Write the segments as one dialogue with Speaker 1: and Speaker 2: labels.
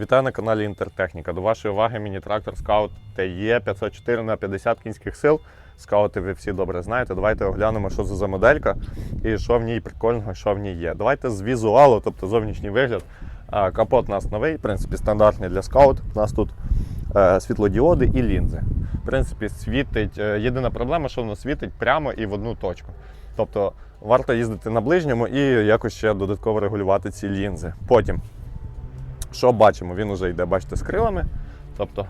Speaker 1: Вітаю на каналі Інтертехніка. До вашої уваги міні-трактор Scout TE 504 на 50 кінських сил. Скаути ви всі добре знаєте. Давайте оглянемо, що це за моделька і що в ній прикольного, що в ній є. Давайте з візуалу, тобто зовнішній вигляд. Капот у нас новий, в принципі, стандартний для скаут. У нас тут е, світлодіоди і лінзи. В принципі, світить. е, Єдина проблема, що воно світить прямо і в одну точку. Тобто варто їздити на ближньому і якось ще додатково регулювати ці лінзи. Потім що бачимо? Він вже йде, бачите, з крилами. Тобто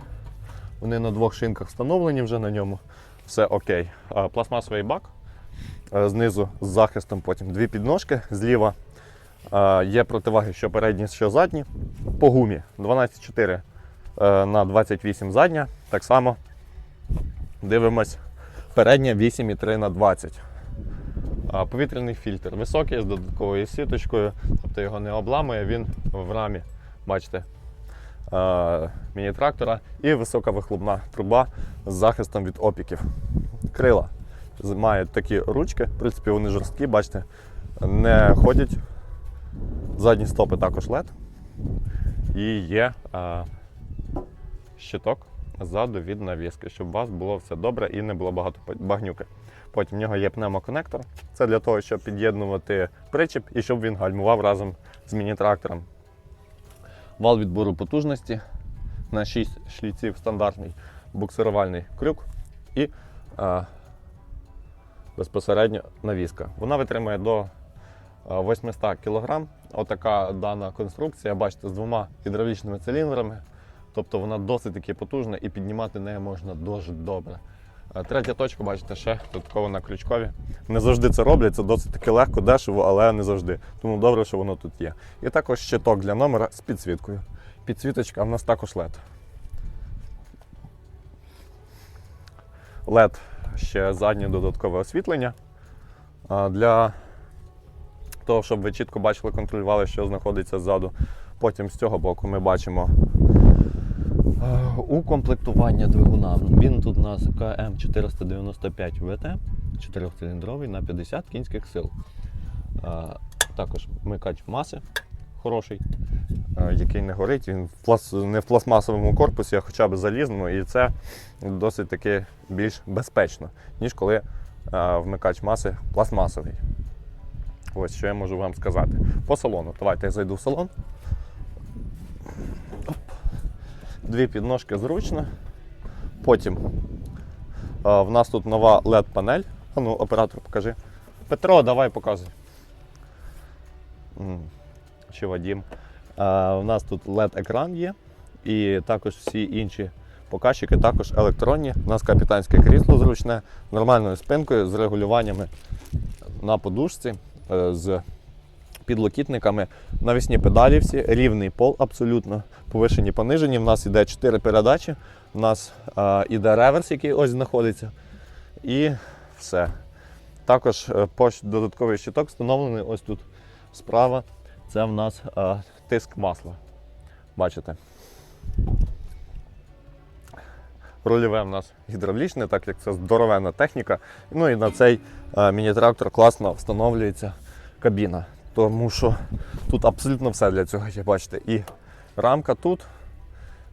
Speaker 1: вони на двох шинках встановлені вже на ньому. Все окей. Пластмасовий бак. е, Знизу з захистом, потім дві підножки. Зліва е, є противаги, що передні, що задні. По гумі 12,4 е, на 28 задня. Так само дивимось передня 8,3 на 20. Повітряний фільтр високий з додатковою сіточкою, тобто його не обламує, він в рамі, бачите, е, міні-трактора і висока вихлопна труба з захистом від опіків. Крила мають такі ручки, в принципі, вони жорсткі, бачите, не ходять. Задні стопи також LED. І є е, щиток ззаду від навіски, щоб у вас було все добре і не було багато багнюки. Потім в нього є пневмоконектор. Це для того, щоб під'єднувати причіп і щоб він гальмував разом з міні-трактором. Вал відбору потужності на 6 шліців стандартний буксирувальний крюк і а, безпосередньо навіска. Вона витримує до 800 кг. Отака дана конструкція, бачите, з двома гідравлічними циліндрами. Тобто вона досить таки потужна і піднімати нею можна дуже добре. А Третя точка, бачите, ще додатково на крючкові. Не завжди це роблять, це досить таки легко, дешево, але не завжди. Тому добре, що воно тут є. І також щиток для номера з підсвіткою. Підсвіточка в нас також LED. LED ще заднє додаткове освітлення. Для того, щоб ви чітко бачили, контролювали, що знаходиться ззаду. Потім з цього боку ми бачимо Е, Укомплектування двигуна. Він тут у нас КМ495 ВТ, 4-циліндровий на 50 кінських сил. Е, Також вмикач маси хороший, е, який не горить. Він не в пластмасовому корпусі, а хоча б залізному, і це досить таки більш безпечно, ніж коли е, вмикач маси пластмасовий. Ось що я можу вам сказати. По салону. Давайте я зайду в салон. Дві підножки зручно. Потім а, в нас тут нова LED-панель. А ну, оператор покажи. Петро, давай показуй. Чи Вадім. А, у нас тут LED-екран є. І також всі інші показчики також електронні. У нас капітанське крісло зручне, нормальною спинкою, з регулюваннями на подушці, е, з підлокітниками. Навісні педалі всі, рівний пол абсолютно. Повишені, понижені. У нас іде 4 передачі. У нас е, іде реверс, який ось знаходиться. І все. Також е, додатковий щиток встановлений ось тут справа. Це в нас е, тиск масла. Бачите? Рульове в нас гідравлічне, так як це здоровенна техніка. Ну і на цей е, міні-трактор класно встановлюється кабіна. Тому що тут абсолютно все для цього є, бачите. І рамка тут,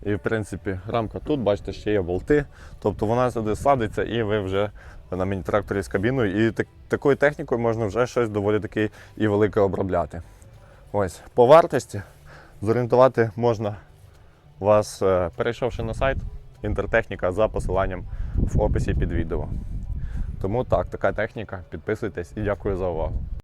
Speaker 1: і в принципі рамка тут, бачите, ще є болти. Тобто вона сюди садиться і ви вже на міні-тракторі з кабіною. І так, такою технікою можна вже щось доволі таки і велике обробляти. Ось, по вартості зорієнтувати можна вас, е, перейшовши на сайт Інтертехніка за посиланням в описі під відео. Тому так, така техніка. Підписуйтесь і дякую за увагу.